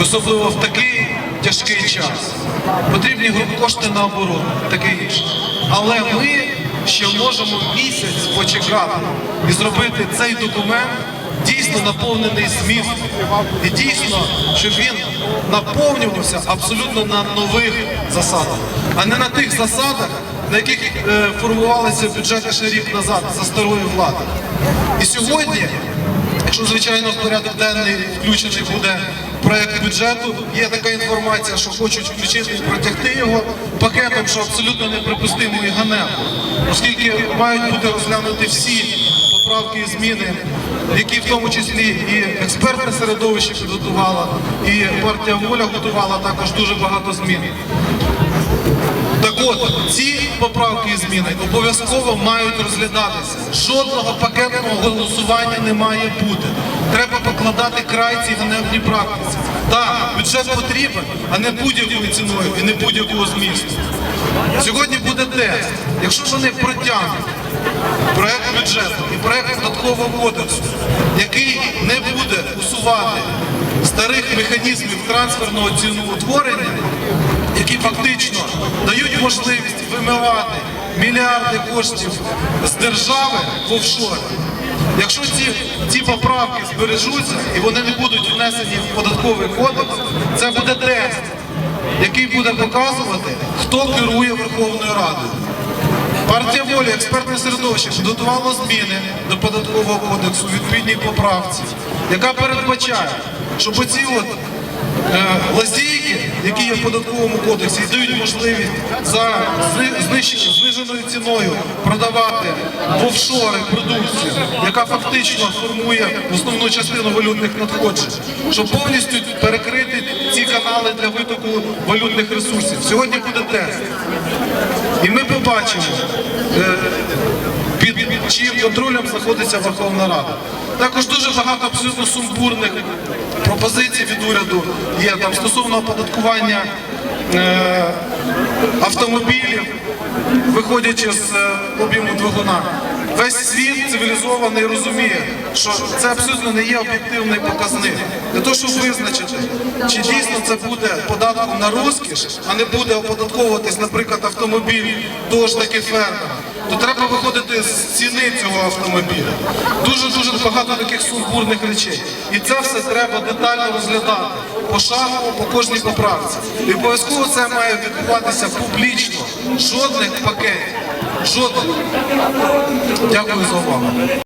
особливо в такий тяжкий час. Потрібні кошти на оборону, таке інше. Але ми ще можемо місяць почекати і зробити цей документ дійсно наповнений змістом. І дійсно, щоб він наповнювався абсолютно на нових засадах, а не на тих засадах, на яких е, формувалися бюджети ще рік назад за старої влади. І сьогодні, якщо звичайно в порядок денний включений буде проект бюджету, є така інформація, що хочуть включити і протягти його пакетом, що абсолютно неприпустимо і ганебно, оскільки мають бути розглянуті всі поправки і зміни, які в тому числі і експертне середовище підготувало, і партія воля готувала також дуже багато змін. Так от, ці поправки і зміни обов'язково мають розглядатися. Жодного пакетного голосування не має бути. Треба покладати край цій ганебній практиці. Так, бюджет потрібен, а не будь-якою ціною і не будь-якого змісту. Сьогодні буде тест. Якщо вони протягнуть проект бюджету і проект податкового кодексу, який не буде усувати старих механізмів трансферного ціноутворення, які фактично дають можливість вимивати мільярди коштів з держави в офшори. Якщо ці, ці поправки збережуться і вони не будуть внесені в податковий кодекс, це буде тест, який буде показувати, хто керує Верховною Радою. Партія волі, експертне середовище підготувало зміни до податкового кодексу відповідній поправці, яка передбачає, щоб оці от лазійки, які є в податковому кодексі, і дають можливість за зниженою ціною продавати в офшори продукцію, яка фактично формує основну частину валютних надходжень, щоб повністю перекрити ці канали для витоку валютних ресурсів. Сьогодні буде тест. І ми побачимо, е, під чиїм контролем знаходиться Верховна Рада. Також дуже багато абсолютно сумбурних пропозицій від уряду є там стосовно оподаткування е, автомобілів, виходячи з е, об'єму двигуна. Весь світ цивілізований розуміє, що це абсолютно не є об'єктивний показник. Для того, щоб визначити, чи дійсно це буде податком на розкіш, а не буде оподатковуватись, наприклад, автомобіль ж таки фермера, то треба виходити з ціни цього автомобіля. Дуже дуже багато таких сумбурних речей. І це все треба детально розглядати пошагово по кожній поправці. І обов'язково це має відбуватися публічно. Жодних пакетів. Жодних. Дякую за увагу.